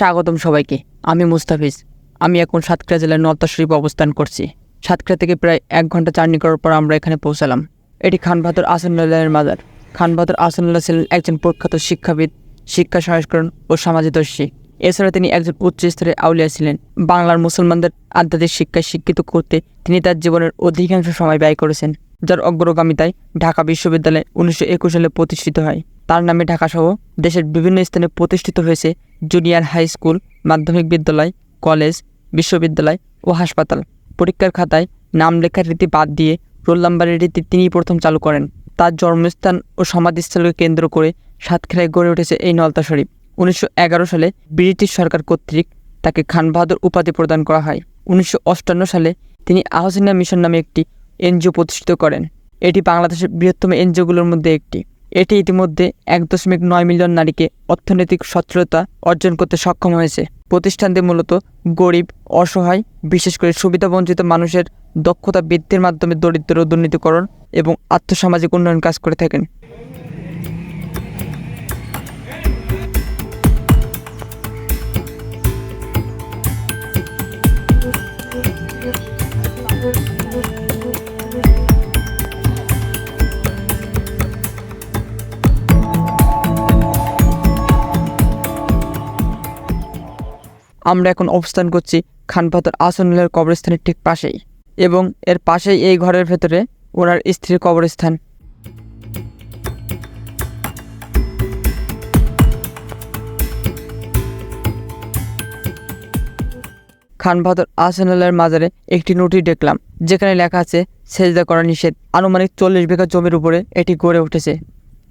স্বাগতম সবাইকে। আমি মুস্তাফিজ। আমি এখন সাতক্ষীরা জেলার নলতা শরীফ অবস্থান করছি। সাতক্ষীরা থেকে প্রায় এক ঘণ্টা জার্নি করার পর আমরা এখানে পৌঁছালাম। এটি খান বাহাদুর আসানুল্লাহের মাজার। খান বাহাদুর আসানুল্লাহ ছিলেন একজন প্রখ্যাত শিক্ষাবিদ, শিক্ষা সংস্করণ ও সমাজদর্শী। এছাড়া তিনি একজন উচ্চ স্তরের আউলিয়া ছিলেন। বাংলার মুসলমানদের আধ্যাত্মিক শিক্ষায় শিক্ষিত করতে তিনি তার জীবনের অধিকাংশ সময় ব্যয় করেছেন, যার অগ্রগামিতায় ঢাকা বিশ্ববিদ্যালয় উনিশশো একুশ সালে প্রতিষ্ঠিত হয়। তার নামে ঢাকাসহ দেশের বিভিন্ন স্থানে প্রতিষ্ঠিত হয়েছে জুনিয়র হাই স্কুল, মাধ্যমিক বিদ্যালয়, কলেজ, বিশ্ববিদ্যালয় ও হাসপাতাল। পরীক্ষার খাতায় নাম লেখার রীতি বাদ দিয়ে রোল নাম্বারের রীতি তিনিই প্রথম চালু করেন। তার জন্মস্থান ও সমাধিস্থলকে কেন্দ্র করে সাতক্ষীরায় গড়ে উঠেছে এই নলতা শরীফ। উনিশশো এগারো সালে ব্রিটিশ সরকার কর্তৃক তাকে খান বাহাদুর উপাধি প্রদান করা হয়। উনিশশো সালে তিনি আহসিনা মিশন নামে একটি এনজিও প্রতিষ্ঠিত করেন। এটি বাংলাদেশের বৃহত্তম এনজিওগুলোর মধ্যে একটি। এটি ইতিমধ্যে এক দশমিক নয় মিলিয়ন নারীকে অর্থনৈতিক সচ্ছলতা অর্জন করতে সক্ষম হয়েছে। প্রতিষ্ঠানটি মূলত গরিব, অসহায়, বিশেষ করে সুবিধাবঞ্চিত মানুষের দক্ষতা বৃদ্ধির মাধ্যমে দরিদ্র দুর্নীতিকরণ এবং আর্থসামাজিক উন্নয়ন কাজ করে থাকেন। আমরা এখন অবস্থান করছি খানপাতর আসনুল্লাহর কবরস্থানের ঠিক পাশেই এবং এর পাশেই এই ঘরের ভেতরে ওনার স্ত্রীর কবরস্থান। খান বাহাদুর আহসানুল্লাহর মাজারে একটি নোটিশ দেখলাম, যেখানে লেখা আছে, সেজদা করা নিষেধ। আনুমানিক চল্লিশ বিঘা জমির উপরে এটি গড়ে উঠেছে।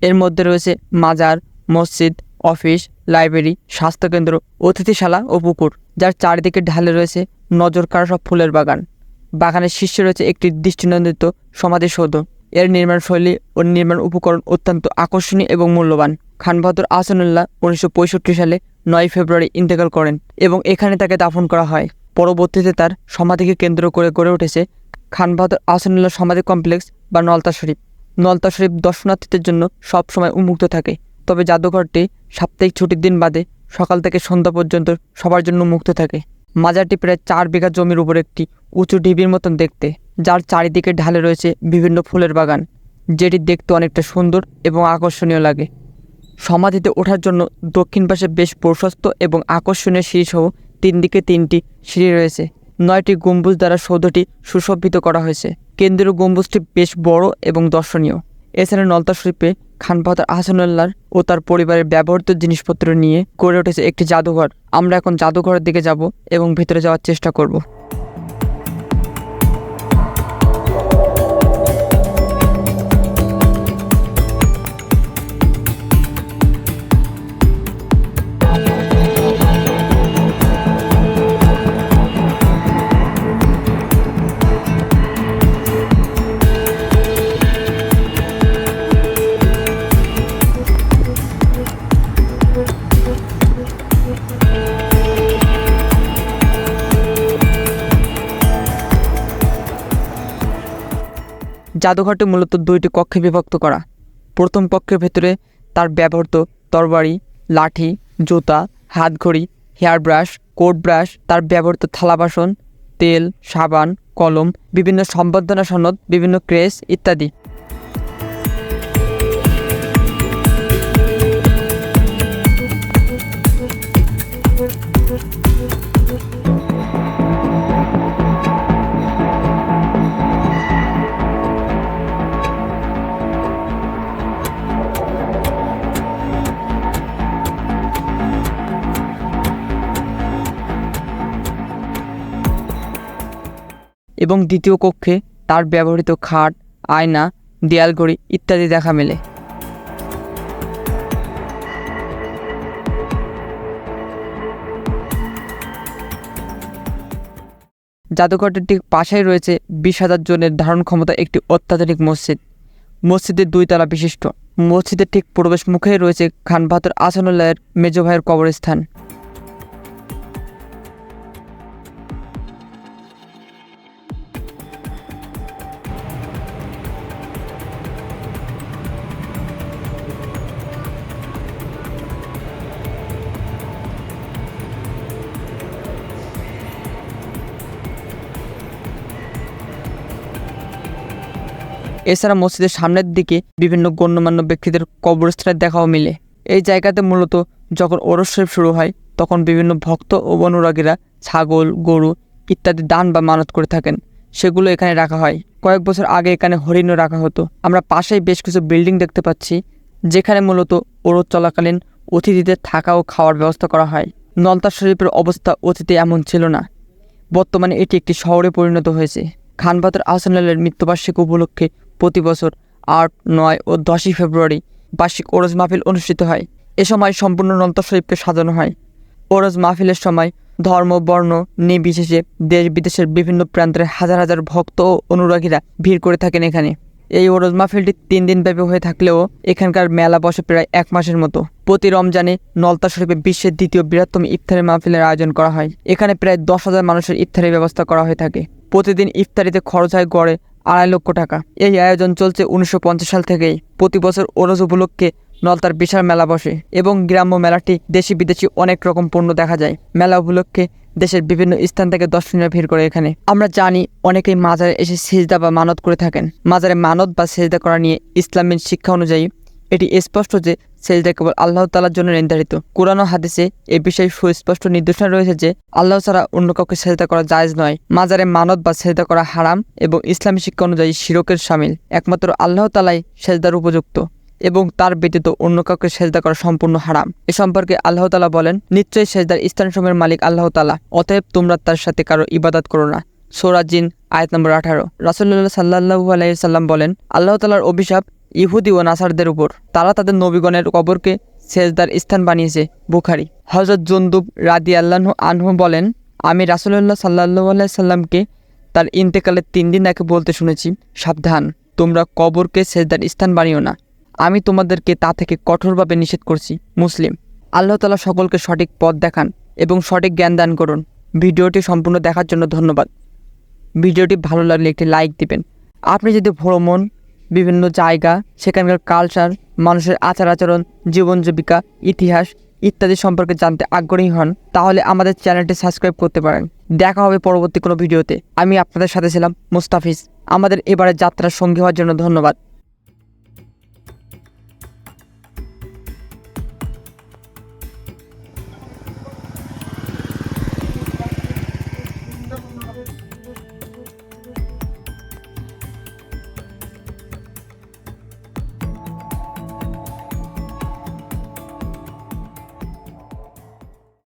এর মধ্যে রয়েছে মাজার, মসজিদ, অফিস লাইব্রেরি, স্বাস্থ্যকেন্দ্র, অতিথিশালা ও পুকুর, যার চারিদিকে ঢালে রয়েছে নজর কাড়া সব ফুলের বাগান। বাগানের শীর্ষে রয়েছে একটি দৃষ্টিনন্দিত সমাধিসৌধ। এর নির্মাণ শৈলী ও নির্মাণ উপকরণ অত্যন্ত আকর্ষণীয় এবং মূল্যবান। খান বাহাদুর আহসানুল্লাহ উনিশশো পঁয়ষট্টি সালে নয় ফেব্রুয়ারি ইন্তেকাল করেন এবং এখানে তাকে দাফন করা হয়। পরবর্তীতে তার সমাধিকে কেন্দ্র করে গড়ে উঠেছে খান বাহাদুর আহসানুল্লাহ সমাধি কমপ্লেক্স বা নলতা শরীফ। নলতা শরীফ দর্শনার্থীদের জন্য সবসময় উন্মুক্ত থাকে, তবে জাদুঘরটি সাপ্তাহিক ছুটির দিন বাদে সকাল থেকে সন্ধ্যা পর্যন্ত সবার জন্য মুক্ত থাকে। মাজারটি প্রায় চার বিঘা জমির উপর একটি উঁচু ঢিবির মতন দেখতে, যার চারিদিকে ঢালে রয়েছে বিভিন্ন ফুলের বাগান, যেটি দেখতে অনেকটা সুন্দর এবং আকর্ষণীয় লাগে। সমাধিতে ওঠার জন্য দক্ষিণ পাশে বেশ প্রশস্ত এবং আকর্ষণীয় সিঁড়িসহ তিন দিকে তিনটি সিঁড়ি রয়েছে। নয়টি গম্বুজ দ্বারা সৌধটি সুশোভিত করা হয়েছে। কেন্দ্রীয় গম্বুজটি বেশ বড় এবং দর্শনীয়। এছাড়া নলতা শরীফে খান বাহাদুর আহসানুল্লাহর ও তার পরিবারের ব্যবহৃত জিনিসপত্র নিয়ে গড়ে উঠেছে একটি জাদুঘর। আমরা এখন জাদুঘরের দিকে যাব এবং ভেতরে যাওয়ার চেষ্টা করব। জাদুঘরটি মূলত দুইটি কক্ষে বিভক্ত করা। প্রথম কক্ষের ভেতরে তার ব্যবহৃত তরবারি, লাঠি, জুতা, হাতঘড়ি হেয়ার ব্রাশ কোট ব্রাশ, তার ব্যবহৃত থালা বাসন তেল, সাবান, কলম, বিভিন্ন সম্বর্ধনা সনদ, বিভিন্ন ক্রেস ইত্যাদি। এবং দ্বিতীয় কক্ষে তার ব্যবহৃত খাট, আয়না, দেয়ালঘড়ি ইত্যাদি দেখা মেলে। জাদুঘরটির ঠিক পাশেই রয়েছে বিশ হাজার জনের ধারণ ক্ষমতা একটি অত্যাধুনিক মসজিদ। মসজিদের দুই তলা বিশিষ্ট। মসজিদের ঠিক প্রবেশ মুখেই রয়েছে খান বাহাদুর আসানুল্লাহের মেজ ভাইয়ের কবরস্থান। এছাড়া মসজিদের সামনের দিকে বিভিন্ন গণ্যমান্য ব্যক্তিদের কবরস্থানের দেখাও মিলে। এই জায়গাতে মূলত যখন ওরস শুরু হয়, তখন বিভিন্ন ভক্ত ও অনুরাগীরা ছাগল, গরু ইত্যাদি দান বা মানত করে থাকেন। সেগুলো এখানে রাখা হয়। কয়েক বছর আগে এখানে হরিণও রাখা হতো। আমরা পাশেই বেশ কিছু বিল্ডিং দেখতে পাচ্ছি, যেখানে মূলত ওরস চলাকালীন অতিথিদের থাকা ও খাওয়ার ব্যবস্থা করা হয়। নলতা শরীফের অবস্থা অতীতে এমন ছিল না। বর্তমানে এটি একটি শহরে পরিণত হয়েছে। খানবাদর আহসানুল্লাহের মৃত্যুবার্ষিকী উপলক্ষে প্রতি বছর আট, নয় ও দশই ফেব্রুয়ারি বার্ষিক ওরজ মাহফিল অনুষ্ঠিত হয়। এ সময় সম্পূর্ণ নলতা শরীফকে সাজানো হয়। ওরজ মাহফিলের সময় ধর্ম, বর্ণ নির্বিশেষে দেশ বিদেশের বিভিন্ন প্রান্তের হাজার হাজার ভক্ত ও অনুরাগীরা ভিড় করে থাকেন এখানে। এই ওরজ মাহফিলটি তিন দিন ব্যাপী হয়ে থাকলেও এখানকার মেলা বসে প্রায় এক মাসের মতো। প্রতি রমজানে নলতা শরীফে বিশ্বের দ্বিতীয় বৃহত্তম ইফতারি মাহফিলের আয়োজন করা হয়। এখানে প্রায় দশ হাজার মানুষের ইফতারির ব্যবস্থা করা হয়ে থাকে। প্রতিদিন ইফতারিতে খরচ হয় গড়ে আড়াই লক্ষ টাকা। এই আয়োজন চলছে উনিশশো পঞ্চাশ সাল থেকেই। প্রতি বছর ওরজ উপলক্ষে নলতার বিশাল মেলা বসে এবং গ্রাম্য মেলাটি দেশি বিদেশি অনেক রকম পণ্য দেখা যায়। মেলা উপলক্ষে দেশের বিভিন্ন স্থান থেকে দর্শনীয় ভিড় করে এখানে। আমরা জানি অনেকেই মাজারে এসে সেজদা বা মানত করে থাকেন। মাজারে মানত বা সেজদা করা নিয়ে ইসলামের শিক্ষা অনুযায়ী এটি স্পষ্ট যে সেজদা কেবল আল্লাহ তালার জন্য নির্ধারিত। কোরআন হাদিসে এ বিষয়ে সুস্পষ্ট নির্দেশনা রয়েছে যে আল্লাহ ছাড়া অন্য কাউকে সেজদা করা জায়জ নয়। মাজারে মানত বা সেজদা করা হারাম এবং ইসলামী শিক্ষা অনুযায়ী শিরকের সামিল। একমাত্র আল্লাহ তালাই সেজদার উপযুক্ত এবং তার ব্যতীত অন্য কাউকে সেজদা করা সম্পূর্ণ হারাম। এ সম্পর্কে আল্লাহ তালা বলেন, নিশ্চয়ই সেজদার স্থানসমূহের মালিক আল্লাহ তালা অতএব তোমরা তার সাথে কারও ইবাদত করো না। সোরাজিন আয়াত নম্বর আঠারো। রাসুল্লাহ সাল্লাহু আলাইসাল্লাম বলেন, আল্লাহ তালার অভিশাপ ইহুদি ও নাসারদের উপর। তারা তাদের নবীগণের কবরকে সেজদার স্থান বানিয়েছে, বুখারি। হজরত জন্দুব রাদি আল্লাহ আনহু বলেন, আমি রাসুল্লাহ সাল্লাহু আলাইসাল্লামকে তার ইন্তেকালের তিন দিন আগে বলতে শুনেছি, সাবধান, তোমরা কবরকে সেজদার স্থান বানিও না। আমি তোমাদেরকে তা থেকে কঠোরভাবে নিষেধ করছি, মুসলিম। আল্লাহ তালা সকলকে সঠিক পথ দেখান এবং সঠিক জ্ঞান দান করুন। ভিডিওটি সম্পূর্ণ দেখার জন্য ধন্যবাদ। ভিডিওটি ভালো লাগলে একটি লাইক দিবেন। আপনি যদি ভ্রমণ বিভিন্ন জায়গা, সেখানকার কালচার মানুষের আচার আচরণ, জীবন জীবিকা, ইতিহাস ইত্যাদি সম্পর্কে জানতে আগ্রহী হন, তাহলে আমাদের চ্যানেলটি সাবস্ক্রাইব করতে পারেন। দেখা হবে পরবর্তী কোনো ভিডিওতে। আমি আপনাদের সাথে ছিলাম মুস্তাফিজ। আমাদের এবারে যাত্রার সঙ্গী হওয়ার জন্য ধন্যবাদ।